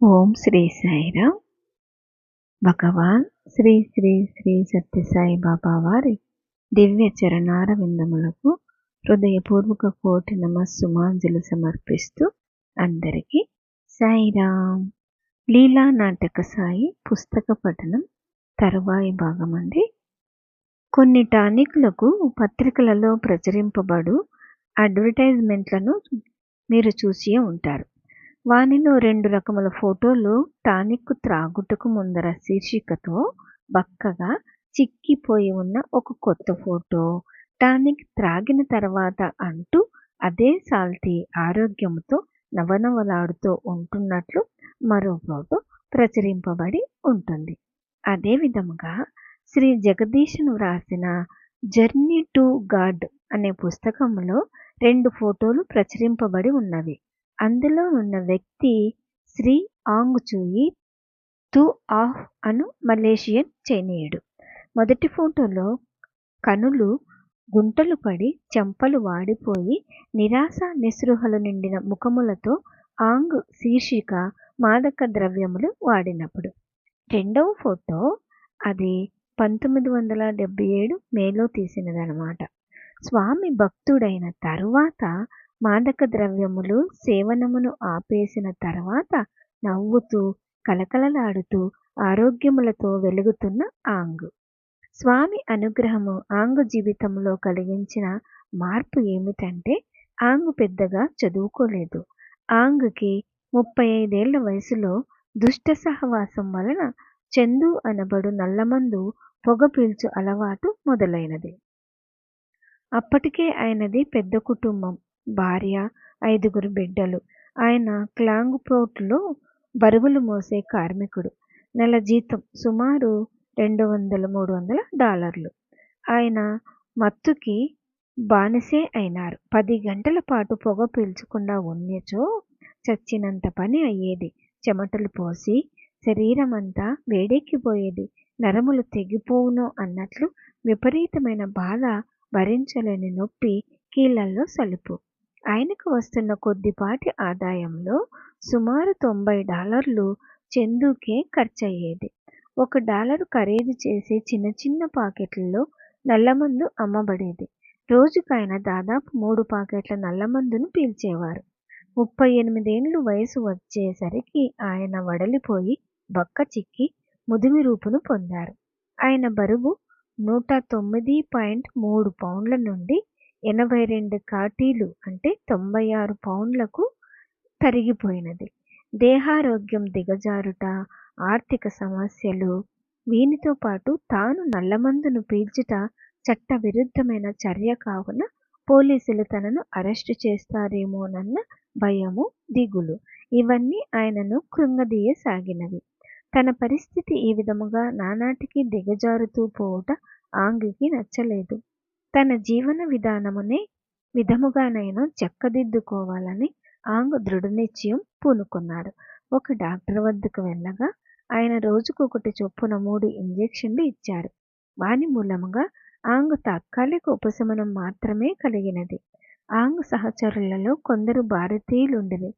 ఓం శ్రీ సాయిరామ్. భగవాన్ శ్రీ శ్రీ శ్రీ సత్యసాయి బాబా వారి దివ్య చరణార విందములకు హృదయపూర్వక కోటి నమస్సుమాంజులు సమర్పిస్తూ అందరికీ సాయిరామ్. లీలా నాటక సాయి పుస్తక పఠనం తరువాయి భాగం అండి కొన్ని టానిక్లకు పత్రికలలో ప్రచురింపబడు అడ్వర్టైజ్మెంట్లను మీరు చూసి ఉంటారు. వానిలో రెండు రకముల ఫోటోలు టానిక్ త్రాగుటకు ముందర శీర్షికతో బక్కగా చిక్కిపోయి ఉన్న ఒక కొత్త ఫోటో. టానిక్ త్రాగిన తర్వాత అంటూ అదే సాల్తీ ఆరోగ్యంతో నవనవలాడుతూ ఉంటున్నట్లు మరో ఫోటో ప్రచురింపబడి ఉంటుంది. అదే విధముగా శ్రీ జగదీశను వ్రాసిన జర్నీ టు గాడ్ అనే పుస్తకంలో రెండు ఫోటోలు ప్రచురింపబడి ఉన్నవి. అందులో ఉన్న వ్యక్తి శ్రీ ఆంగ్ చూయి తు ఆహ్ అను మలేషియన్ చైనీయుడు. మొదటి ఫోటోలో కనులు గుంటలు పడి చెంపలు వాడిపోయి నిరాశ నిస్పృహలు నిండిన ముఖములతో ఆంగ్ శీర్షిక మాదక ద్రవ్యములు వాడినప్పుడు. రెండవ ఫోటో అది పంతొమ్మిది వందల డెబ్బై ఏడు మేలో తీసినదనమాట. స్వామి భక్తుడైన తరువాత మాదక ద్రవ్యములు సేవనమును ఆపేసిన తర్వాత నవ్వుతూ కలకలలాడుతూ ఆరోగ్యములతో వెలుగుతున్న ఆంగ్. స్వామి అనుగ్రహము ఆంగ్ జీవితంలో కలిగించిన మార్పు ఏమిటంటే ఆంగ్ పెద్దగా చదువుకోలేదు. ఆంగ్కి ముప్పై ఐదేళ్ళ వయసులో దుష్ట సహవాసం వలన చందు అనబడు నల్లమందు పొగ పీల్చు అలవాటు మొదలైనది. అప్పటికే ఆయనది పెద్ద కుటుంబం. భార్య ఐదుగురు బిడ్డలు. ఆయన క్లాంగ్పోర్ట్లో బరువులు మోసే కార్మికుడు. నెల జీతం సుమారు రెండు వందల మూడు వందల డాలర్లు. ఆయన మత్తుకి బానిసే అయినారు. పది గంటల పాటు పొగ పీల్చకుండా ఉన్నచో చచ్చినంత పని అయ్యేది. చెమటలు పోసి శరీరం అంతా వేడెక్కిపోయేది. నరములు తెగిపోవును అన్నట్లు విపరీతమైన బాధ భరించలేని నొప్పి కీళ్ళల్లో సలుపు. ఆయనకు వస్తున్న కొద్దిపాటి ఆదాయంలో సుమారు తొంభై డాలర్లు చందుకే ఖర్చయ్యేది. ఒక డాలరు ఖరీదు చేసే చిన్న చిన్న పాకెట్లలో నల్లమందు అమ్మబడేది. రోజుకాయన దాదాపు మూడు పాకెట్ల నల్లమందును పీల్చేవారు. ముప్పై ఎనిమిదేండ్లు వయసు వచ్చేసరికి ఆయన వడలిపోయి బక్క చిక్కి ముదిమి రూపును పొందారు. ఆయన బరువు నూట తొమ్మిది పాయింట్ మూడు పౌండ్ల నుండి ఎనభై రెండు కాటీలు అంటే తొంభై ఆరు పౌండ్లకు తరిగిపోయినది. దేహారోగ్యం దిగజారుట ఆర్థిక సమస్యలు వీనితో పాటు తాను నల్లమందును పీల్చుట చట్టవిరుద్ధమైన చర్య కావున పోలీసులు తనను అరెస్టు చేస్తారేమోనన్న భయము దిగులు. ఇవన్నీ ఆయనను కృంగదీయసాగినవి. తన పరిస్థితి ఈ విధముగా నానాటికి దిగజారుతూ పోవుట ఆంగికి నచ్చలేదు. తన జీవన విధానమునే విధముగానైనా చెక్కదిద్దుకోవాలని ఆంగ్ దృఢనిశ్చయం పూనుకున్నాడు ఒక డాక్టర్ వద్దకు వెళ్ళగా ఆయన రోజుకొకటి చొప్పున మూడు ఇంజెక్షన్లు ఇచ్చారు. వాని మూలముగా ఆంగ్ తాత్కాలిక ఉపశమనం మాత్రమే కలిగినది. ఆంగ్ సహచరులలో కొందరు భారతీయులుండిరి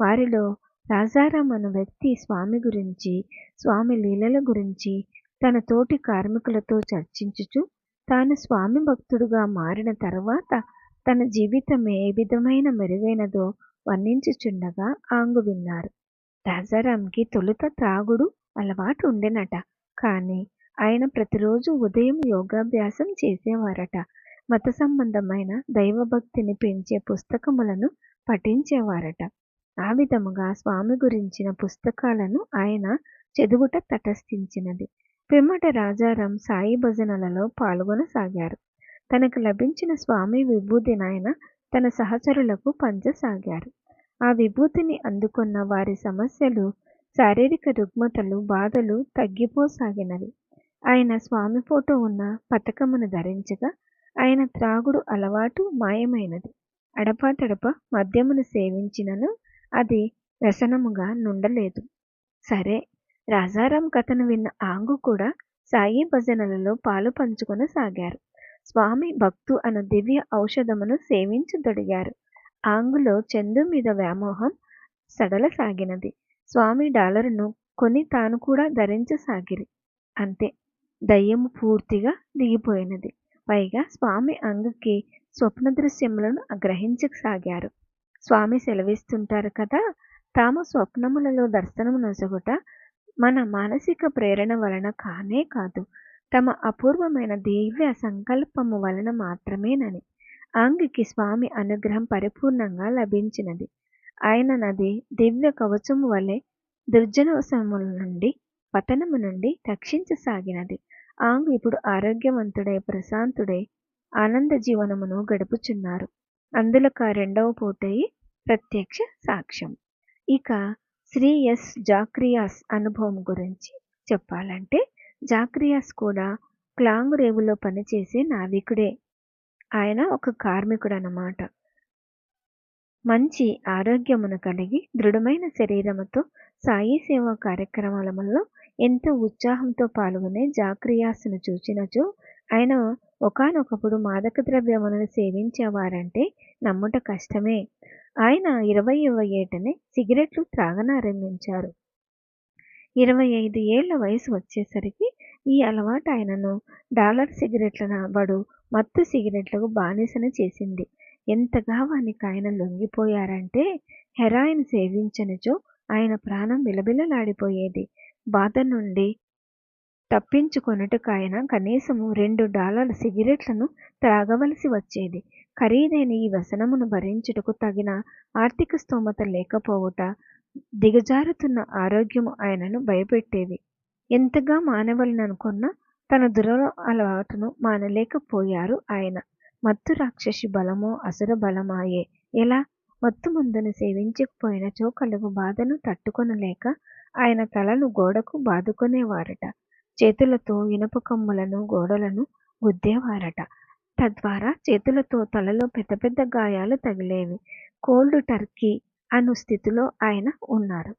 వారిలో రాజారాం అను వ్యక్తి స్వామి గురించి స్వామి లీలల గురించి తన తోటి కార్మికులతో చర్చించుచు తాను స్వామి భక్తుడుగా మారిన తర్వాత తన జీవితం ఏ విధమైన మెరుగైనదో వర్ణించుచుండగా ఆంగు విన్నారు. రాజారాంకి తొలుత త్రాగుడు అలవాటు ఉండెనట. కానీ ఆయన ప్రతిరోజు ఉదయం యోగాభ్యాసం చేసేవారట. మత సంబంధమైన దైవభక్తిని పెంచే పుస్తకములను పఠించేవారట. ఆ విధముగా స్వామి గురించిన పుస్తకాలను ఆయన చదువుట తటస్థించినది. పిమ్మట రాజారాం సాయి భజనలలో పాల్గొనసాగారు. తనకు లభించిన స్వామి విభూతిని ఆయన తన సహచరులకు పంచసాగారు. ఆ విభూతిని అందుకున్న వారి సమస్యలు శారీరక రుగ్మతలు బాధలు తగ్గిపోసాగినవి. ఆయన స్వామి ఫోటో ఉన్న పతకమును ధరించగా ఆయన త్రాగుడు అలవాటు మాయమైనది. అడపాతడప మద్యమును సేవించినను అది వ్యసనముగా నుండలేదు. సరే రాజారాం కథను విన్న ఆంగు కూడా సాయి భజనలలో పాలు పంచుకొనసాగారు స్వామి భక్తు అను దివ్య ఔషధమును సేవించదొడిగారు ఆంగులో చందు మీద వ్యామోహం సడలసాగినది స్వామి డాలరును కొని తాను కూడా ధరించసాగిరి అంతే దయ్యము పూర్తిగా దిగిపోయినది. పైగా స్వామి అంగుకి స్వప్న దృశ్యములను గ్రహించసాగారు స్వామి సెలవిస్తుంటారు కదా తాము స్వప్నములలో దర్శనము నొసగుట మన మానసిక ప్రేరణ వలన కానే కాదు తమ అపూర్వమైన దివ్య సంకల్పము వలన మాత్రమేనని ఆంగికి స్వామి అనుగ్రహం పరిపూర్ణంగా లభించినది. ఆయన నది దివ్య కవచము వలె దుర్జనవసముల నుండి పతనము నుండి రక్షించసాగినది. ఆంగు ఇప్పుడు ఆరోగ్యవంతుడై ప్రశాంతుడై ఆనంద జీవనమును గడుపుచున్నారు. అందులో రెండవ పూటయి ప్రత్యక్ష సాక్ష్యం. ఇక శ్రీ ఎస్ జాక్రియాస్ అనుభవం గురించి చెప్పాలంటే జాక్రియాస్ కూడా క్లాంగ్ రేవులో పనిచేసే నావికుడే. ఆయన ఒక కార్మికుడు అన్నమాట మంచి ఆరోగ్యమును కలిగి దృఢమైన శరీరముతో సాయి సేవా కార్యక్రమాలలో ఎంతో ఉత్సాహంతో పాల్గొనే జాక్రియాస్ను చూచినచో ఆయన ఒకనొకప్పుడు మాదక ద్రవ్యములను సేవించేవారంటే నమ్ముట కష్టమే. ఆయన ఇరవైవ ఏటనే సిగరెట్లు త్రాగనారంభించారు. ఇరవై ఐదు ఏళ్ళ వయసు వచ్చేసరికి ఈ అలవాటు ఆయనను డాలర్ సిగరెట్ల బడు మత్తు సిగరెట్లకు బానిసన చేసింది. ఎంతగా వానికి ఆయన లొంగిపోయారంటే హెరాయిన్ సేవించనిచో ఆయన ప్రాణం విలబిలలాడిపోయేది. బాధ నుండి తప్పించుకొనుటకు ఆయన కనీసము రెండు డాలర్ల సిగరెట్లను త్రాగవలసి వచ్చేది. ఖరీదైన ఈ వ్యసనమును భరించుటకు తగిన ఆర్థిక స్తోమత లేకపోవుట దిగజారుతున్న ఆరోగ్యము ఆయనను భయపెట్టేది. ఎంతగా మానవలననుకున్నా తన దుర అలవాటును మానలేకపోయారు ఆయన. మత్తు రాక్షసి బలమో అసుర బలమాయే. ఎలా? మత్తు మందును సేవించకపోయినచో కలుగు బాధను తట్టుకొనలేక ఆయన తలను గోడకు బాదుకునేవారట. చేతులతో ఇనుప కమ్ములను గోడలను గుద్దేవారట. తద్వారా చేతులతో తలలో పెద్ద పెద్ద గాయాలు తగిలేవి. కోల్డ్ టర్కీ అను స్థితిలో ఆయన ఉన్నారు.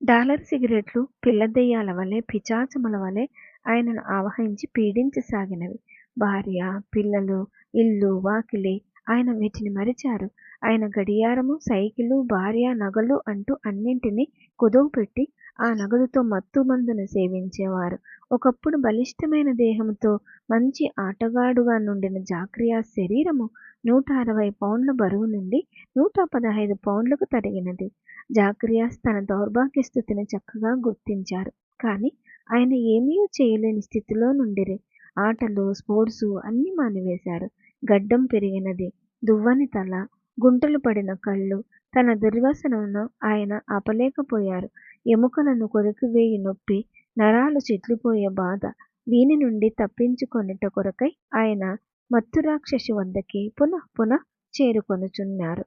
డాలర్ సిగరెట్లు పిల్ల దెయ్యాల వలె పిచాచముల వలె ఆయనను ఆవహించి పీడించసాగినవి. భార్య పిల్లలు ఇల్లు వాకిలి ఆయన వీటిని మరిచారు. ఆయన గడియారము సైకిలు భార్య నగలు అంటూ అన్నింటినీ కుదువు పెట్టి ఆ నగదుతో మత్తు మందును సేవించేవారు. ఒకప్పుడు బలిష్టమైన దేహంతో మంచి ఆటగాడుగా నుండిన జాక్రియా శరీరము నూట అరవై పౌండ్ల బరువు నుండి నూట పదహైదు పౌండ్లకు తరిగినది జాక్రియాస్ తన దౌర్భాగ్య స్థితిని చక్కగా గుర్తించారు. కానీ ఆయన ఏమీ చేయలేని స్థితిలో నుండిరి. ఆటలు స్పోర్ట్స్ అన్నీ మానివేశారు. గడ్డం పెరిగినది. దువ్వని తల గుంటలు పడిన కళ్ళు తన దుర్వ్యసనమును ఆయన ఆపలేకపోయారు. ఎముకలను కొరికివేయి నొప్పి నరాలు చిట్లిపోయే బాధ వీని నుండి తప్పించుకొనుట కొరకై ఆయన మత్తురాక్షసి వద్దకి పునః పునః చేరుకొనుచున్నారు.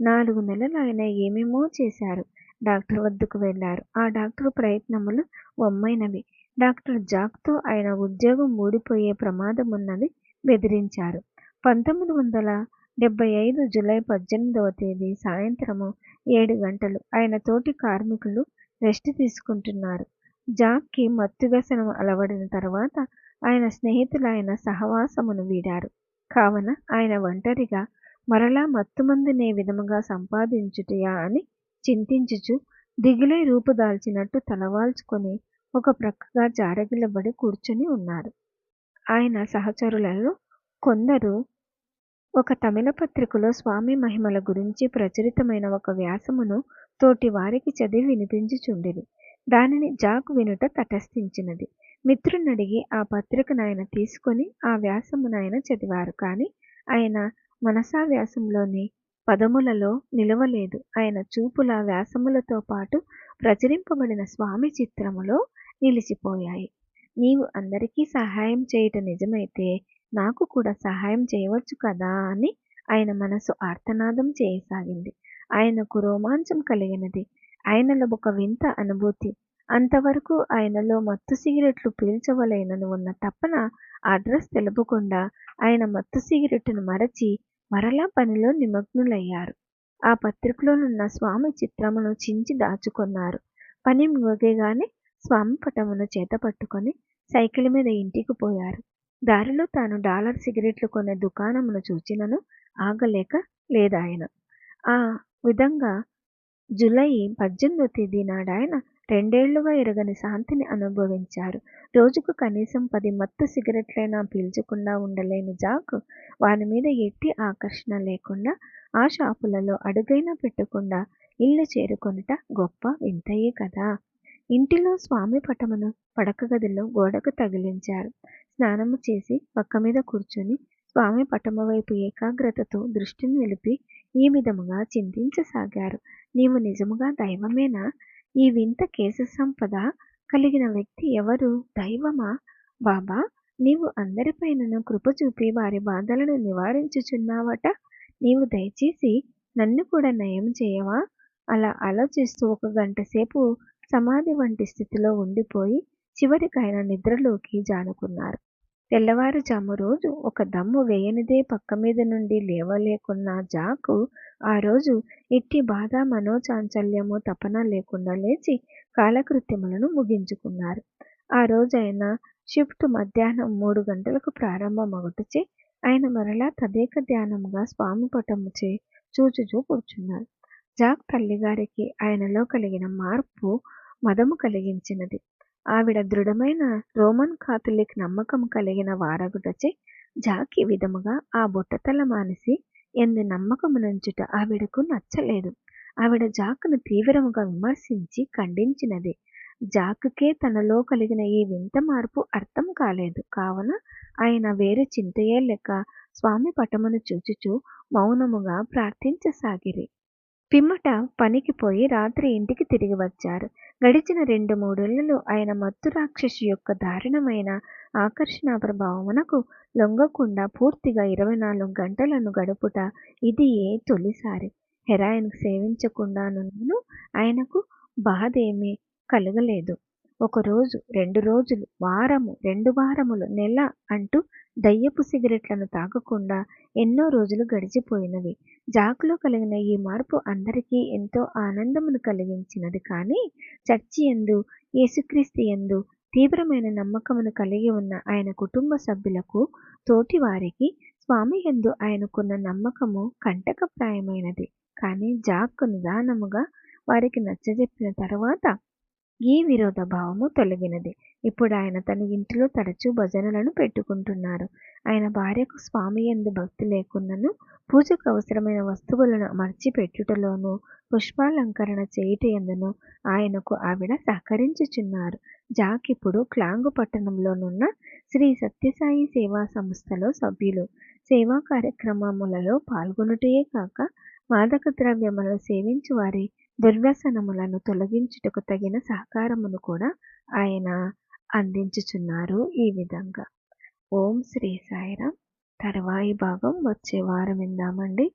నాలుగు నెలలు ఆయన ఏమేమో చేశారు. డాక్టర్ వద్దకు వెళ్ళారు. ఆ డాక్టర్ ప్రయత్నములు వమ్మైనవి. డాక్టర్ జాక్తో ఆయన ఉద్యోగం ఊడిపోయే ప్రమాదం ఉన్నది బెదిరించారు. పంతొమ్మిది వందల డెబ్బై ఐదు జూలై పద్దెనిమిదవ తేదీ సాయంత్రము ఏడు గంటలు ఆయన తోటి కార్మికులు రెస్ట్ తీసుకుంటున్నారు. జాక్కి మత్తు వ్యసనం అలవడిన తర్వాత ఆయన స్నేహితులు ఆయన సహవాసమును వీడారు. కావున ఆయన ఒంటరిగా మరలా మత్తుమందునే విధముగా సంపాదించుటయా? అని చింతించుచు దిగులై రూపుదాల్చినట్టు తలవాల్చుకొని ఒక ప్రక్కగా జారగిలబడి కూర్చుని ఉన్నారు. ఆయన సహచరులలో కొందరు ఒక తమిళ పత్రికలో స్వామి మహిమల గురించి ప్రచురితమైన ఒక వ్యాసమును తోటి వారికి చదివి వినిపించుచుండిరి. దానిని జాక్ వినుట తటస్థించినది. మిత్రునడిగి ఆ పత్రికను ఆయన తీసుకొని ఆ వ్యాసమునాయన చదివారు. కానీ ఆయన మనసా వ్యాసంలోని పదములలో నిలవలేదు. ఆయన చూపుల వ్యాసములతో పాటు ప్రచురింపబడిన స్వామి చిత్రములో నిలిచిపోయాయి. నీవు అందరికీ సహాయం చేయుట నిజమైతే నాకు కూడా సహాయం చేయవచ్చు కదా అని ఆయన మనసు ఆర్తనాదం చేయసాగింది. ఆయనకు రోమాంచం కలిగినది. ఆయనలో ఒక వింత అనుభూతి. అంతవరకు ఆయనలో మత్తు సిగరెట్లు పీల్చవలేనని ఉన్న తపన అడ్రస్ తెలుపకుండా ఆయన మత్తు సిగరెట్ను మరచి మరలా పనిలో నిమగ్నులయ్యారు. ఆ పత్రికలోనున్న స్వామి చిత్రమును చించి దాచుకున్నారు. పని ముగియగానే స్వామి పటమును చేత పట్టుకొని సైకిల్ మీద ఇంటికి పోయారు. దారిలో తాను డాలర్ సిగరెట్లు కొనే దుకాణమును చూచినను ఆగలేక లేదాయన. ఆ విధంగా జూలై పద్దెనిమిదో తేదీ నాడాయన రెండేళ్ళుగా ఎరగని శాంతిని అనుభవించారు. రోజుకు కనీసం పది మత్తు సిగరెట్లైనా పీల్చకుండా ఉండలేని జాక్ వారి మీద ఎట్టి ఆకర్షణ లేకుండా ఆ షాపులలో అడుగైనా పెట్టకుండా ఇల్లు చేరుకొనుట గొప్ప వింతయే కదా. ఇంటిలో స్వామి పటమును పడక గదిలో గోడకు తగిలించారు. స్నానము చేసి పక్క మీద కూర్చొని స్వామి పటము వైపు ఏకాగ్రతతో దృష్టిని నిలిపి ఈ విధముగా చింతించసాగారు. నీవు నిజముగా దైవమేనా? ఈ వింత కేశ సంపద కలిగిన వ్యక్తి ఎవరు? దైవమా? బాబా నీవు అందరిపైనను కృప చూపి వారి బాధలను నివారించుచున్నావట? నీవు దయచేసి నన్ను కూడా నయం చేయవా అలా ఆలోచిస్తూ ఒక గంట సేపు సమాధి వంటి స్థితిలో ఉండిపోయి చివరికి ఆయన నిద్రలోకి జానుకున్నారు తెల్లవారుజాము రోజు ఒక దమ్ము వేయనిదే పక్క మీద నుండి లేవలేకున్న జాకు ఆ రోజు ఎట్టి బాధ మనోచాంచల్యము తపన లేకుండా లేచి కాలకృత్యములను ముగించుకున్నారు. ఆ రోజు ఆయన షిఫ్ట్ మధ్యాహ్నం మూడు గంటలకు ప్రారంభమగుటచే ఆయన మరలా తదేక ధ్యానముగా స్వామి పటముచే చూచుచూ కూర్చున్నారు. జాక్ తల్లిగారికి ఆయనలో కలిగిన మార్పు మదము కలిగించినది. ఆవిడ దృఢమైన రోమన్ కాథలిక్ నమ్మకం కలిగిన వారగుటచే జాకి విధముగా ఆ బుట్టతల మానిసి ఎందు నమ్మకమునంచుట ఆవిడకు నచ్చలేదు. ఆవిడ జాకును తీవ్రముగా విమర్శించి ఖండించినది. జాక్కే తనలో కలిగిన ఈ వింత మార్పు అర్థం కాలేదు. కావున ఆయన వేరే చింతయే లెక్క స్వామి పటమును చూచుచూ మౌనముగా ప్రార్థించసాగిరి. పిమ్మట పనికి పోయి రాత్రి ఇంటికి తిరిగి వచ్చారు. గడిచిన రెండు మూడేళ్ళలో ఆయన మత్తు రాక్షసి యొక్క దారుణమైన ఆకర్షణ ప్రభావమునకు లొంగకుండా పూర్తిగా ఇరవై నాలుగు గంటలను గడుపుట ఇది ఏ తొలిసారి. హెరాయిన్ సేవించకుండాను ఆయనకు బాధేమీ కలగలేదు. ఒకరోజు రెండు రోజులు వారము రెండు వారములు నెల అంటూ దయ్యపు సిగరెట్లను తాగకుండా ఎన్నో రోజులు గడిచిపోయినవి. జాకులో కలిగిన ఈ మార్పు అందరికీ ఎంతో ఆనందమును కలిగించినది కానీ చర్చి ఎందు యేసుక్రీస్తు ఎందు తీవ్రమైన నమ్మకమును కలిగి ఉన్న ఆయన కుటుంబ సభ్యులకు తోటి వారికి స్వామి ఎందు ఆయనకున్న నమ్మకము కంటకప్రాయమైనది. కానీ జాక్ నిదానముగా వారికి నచ్చజెప్పిన తర్వాత ఈ విరోధ భావము తొలగినది. ఇప్పుడు ఆయన తన ఇంటిలో తరచూ భజనలను పెట్టుకుంటున్నారు. ఆయన భార్యకు స్వామి ఎందు భక్తి లేకున్నను పూజకు అవసరమైన వస్తువులను మర్చిపెట్టుటలోను పుష్పాలంకరణ చేయుట ఎందును ఆయనకు ఆవిడ సహకరించుచున్నారు. జాక్ ఇప్పుడు క్లాంగు పట్టణంలోనున్న శ్రీ సత్యసాయి సేవా సంస్థలో సభ్యులు. సేవా కార్యక్రమములలో పాల్గొనుటయే కాక మాదక ద్రవ్యములను సేవించి వారి దుర్వ్యసనములను తొలగించుటకు తగిన సహకారమును కూడా ఆయన అందించుచున్నారు ఈ విధంగా. ఓం శ్రీ సాయిరామ్ తర్వాయి భాగం వచ్చే వారం విందామండి.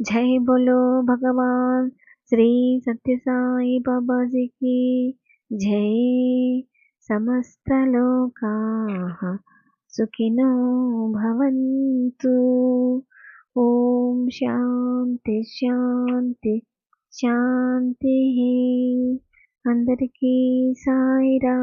జై బోలో భగవాన్. శ్రీ సత్యసాయి బాబాజీకి జై. సమస్తలోకా సుఖినో భవంతు. ఓం శాంతి శాంతి. శాంతి అందరికీ సాయిరా